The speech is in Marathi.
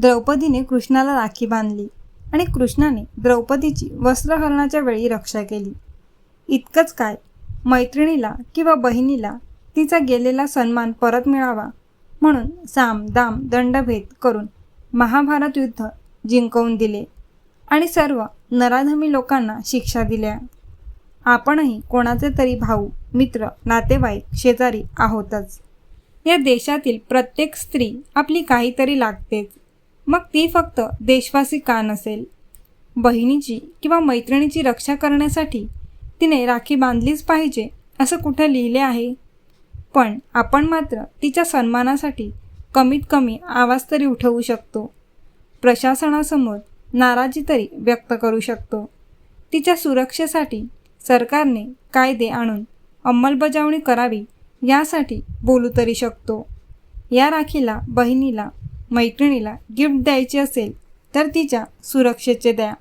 द्रौपदीने कृष्णाला राखी बांधली आणि कृष्णाने द्रौपदीची वस्त्रहरणाच्या वेळी रक्षा केली. इतकंच काय मैत्रिणीला किंवा बहिणीला तिचा गेलेला सन्मान परत मिळावा म्हणून साम दाम दंडभेद करून महाभारत युद्ध जिंकवून दिले आणि सर्व नराधमी लोकांना शिक्षा दिल्या. आपणही कोणाचे तरी भाऊ मित्र नातेवाईक शेजारी आहोतच. या देशातील प्रत्येक स्त्री आपली काहीतरी लागतेच. मग ती फक्त देशवासी का नसेल? बहिणीची किंवा मैत्रिणीची रक्षा करण्यासाठी तिने राखी बांधलीच पाहिजे असं कुठं लिहिले आहे? पण आपण मात्र तिच्या सन्मानासाठी कमीत कमी आवाज तरी उठवू शकतो. प्रशासनासमोर नाराजी तरी व्यक्त करू शकतो. तिच्या सुरक्षेसाठी सरकारने कायदे आणून अंमलबजावणी करावी यासाठी बोलू तरी शकतो. या राखीला बहिणीला मैत्रिणीला गिफ्ट द्यायची असेल तर तिच्या सुरक्षेचे द्या.